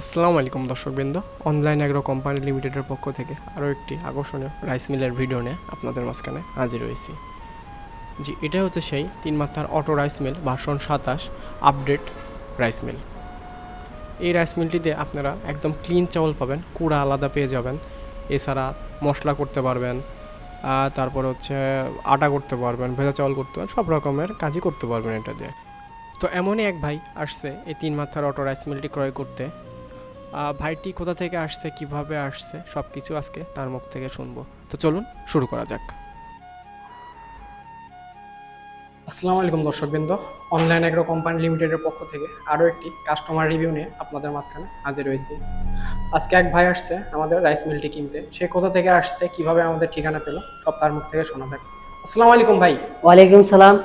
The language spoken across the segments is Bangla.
আসসালামু আলাইকুম দর্শকবৃন্দ, অনলাইন অ্যাগ্রো কোম্পানি লিমিটেডের পক্ষ থেকে আরও একটি আকর্ষণীয় রাইস মিলের ভিডিও নিয়ে আপনাদের মাঝখানে হাজির হয়েছি। জি এটা হচ্ছে সেই তিন মাত্রার অটো রাইস মিল, ভার্সন সাতাশ, আপডেট রাইস মিল। এই রাইস মিলটিতে আপনারা একদম ক্লিন চাউল পাবেন, কুড়া আলাদা পেয়ে যাবেন, এছাড়া মশলা করতে পারবেন তারপর হচ্ছে আটা করতে পারবেন, ভেজা চাউল করতে পারবেন, সব রকমের কাজই করতে পারবেন এটা দিয়ে। তো এমনই এক ভাই আসছে এই তিন মাত্রার অটো রাইস মিলটি ক্রয় করতে। ভাইটি কোথা থেকে আসছে কীভাবে আসছে সব কিছু আজকে তার মুখ থেকে শুনব। তো চলুন শুরু করা যাক। আসসালামু আলাইকুম দর্শকবৃন্দ। অনলাইন এগ্রো কোম্পানি লিমিটেডের পক্ষ থেকে আরও একটি কাস্টমার রিভিউ নিয়ে আপনাদের মাঝখানে হাজির হয়েছি। আজকে এক ভাই আসছে আমাদের রাইস মিলটি কিনতে। সে কোথা থেকে আসছে কীভাবে আমাদের ঠিকানা পেল সব তার মুখ থেকে শোনা যাক। আসসালামু আলাইকুম ভাই। ওয়ালাইকুম সালাম।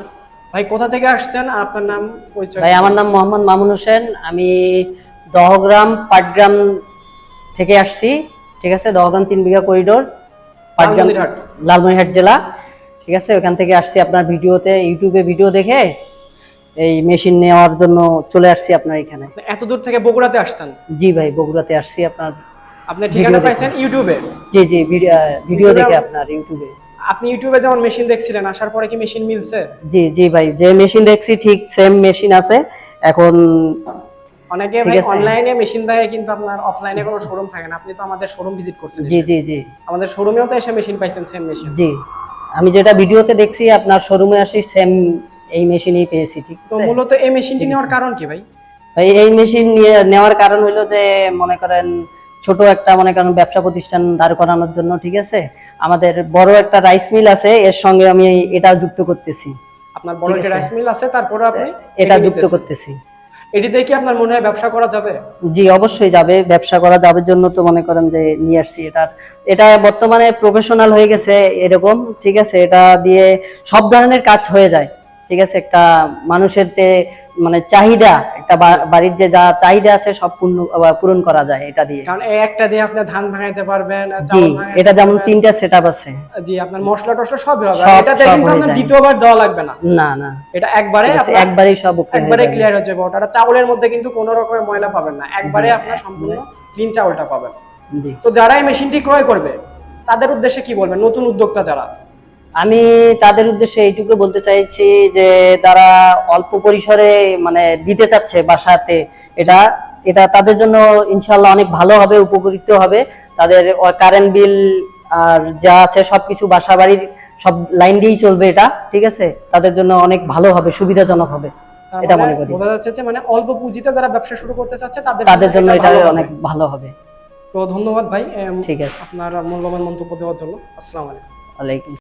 ভাই কোথা থেকে আসছেন আর আপনার নাম পরিচয় ভাই আমার নাম মোহাম্মদ মামুন হোসেন। আমি দহগ্রাম পাটগ্রাম থেকে আসছি ঠিক আছে? দহগ্রাম তিন বিঘা করিডোর পাটগ্রাম লালমনিরহাট। লালমনিরহাট জেলা ঠিক আছে? ওখান থেকে আসছি আপনার ভিডিওতে ইউটিউবে ভিডিও দেখে এই মেশিন নেওয়ার জন্য চলে আসছি আপনার এখানে। এত দূর থেকে বগুড়াতে আসছেন? জি ভাই বগুড়াতে আসছি আপনার আপনি ঠিকানা পাইছেন ইউটিউবে? জি জি ভিডিও- দেখে আপনার ইউটিউবে। আপনি ইউটিউবে যেমন মেশিন দেখছিলেন আসার পরে কি মেশিন মিলছে? জি জি ভাই যে মেশিন দেখছি ঠিক সেম মেশিন আছে। এখন অনেকে ভাই অনলাইনে মেশিন দেয় কিন্তু আপনার অফলাইনে কোনো শোরুম থাকে না। আপনি তো আমাদের শোরুম ভিজিট করছেন জি জি জি। আমাদের শোরুমেও তো এসে মেশিন পাইছেন সেম মেশিন জি। আমি যেটা ভিডিওতে দেখছি আপনার শোরুমে আসি সেম এই মেশিনই পেয়েছি ঠিক তো মূলত এই মেশিনটি নেওয়ার কারণ কি ভাই? ভাই এই মেশিন নিয়ে নেওয়ার কারণ হলো যে মনে করেন ছোট একটা মনে করেন ব্যবসা প্রতিষ্ঠান দাঁড় করানোর জন্য ঠিক আছে? আমাদের বড় একটা রাইস মিল আছে এর সঙ্গে আমি এটা যুক্ত করতেছি। আপনার বড় একটা রাইস মিল আছে তারপরে আপনি এটা যুক্ত করতেছি। এটি দেখে আপনার মনে হয় ব্যবসা করা যাবে? জি, অবশ্যই যাবে। ব্যবসা করা যাবে জন্য তো মনে করেন যে নিয়ে আসছি এটা। এটা বর্তমানে প্রফেশনাল হয়ে গেছে এরকম, ঠিক আছে? এটা দিয়ে সব ধরনের কাজ হয়ে যায়। ঠিক আছে একটা মানুষের যে মানে চাহিদা একটা বাড়ির যে যা চাহিদা আছে সব পূর্ণ পূরণ করা যায় এটা দিয়ে। কারণ এই একটা দিয়ে আপনি ধান ভাঙাইতে পারবেন জি এটা যেমন তিনটা সেট আছে। জি আপনার মশলা টসলা সবই হবে। সব- আর এটাতে কিন্তু হয়ে আপনার দ্বিতীয়বার দেওয়া লাগবে না। না না। এটা একবারে আপনার- একবারেই সব ওকে হয়ে একবারে যাবে। ক্লিয়ার হচ্ছে ওটা চাউলের মধ্যে কিন্তু কোনো রকমের ময়লা পাবেন না। একবারে আপনার সম্পূর্ণ ক্লিন চাউলটা পাবেন। জি। তো যারা এই মেশিনটি ক্রয় করবে তাদের উদ্দেশ্যে কি বলবেন? নতুন উদ্যোক্তা যারা। আমি তাদের উদ্দেশ্যে এইটুকু বলতে চাইছি যে তারা অল্প পরিসরে মানে দিতে চাচ্ছে বাসাতে। এটা এটা তাদের জন্য ইনশাল্লাহ অনেক ভালো হবে উপকৃত হবে। তাদের কারেন্ট বিল আর যা আছে সবকিছু বাসা বাড়ির সব লাইন দিয়েই চলবে এটা ঠিক আছে? তাদের জন্য অনেক ভালো হবে সুবিধাজনক হবে। এটা মানে মনে করি। বোঝা যাচ্ছে যে মানে অল্প পুঁজিতে যারা ব্যবসা শুরু করতে চাচ্ছে তাদের তাদের জন্য এটা অনেক ভালো হবে। তো ধন্যবাদ ভাই ঠিক আছে। আপনার মূল্যবান মন্তব্য দেওয়ার জন্য। আসসালামু আলাইকুম। ওয়ালাইকুম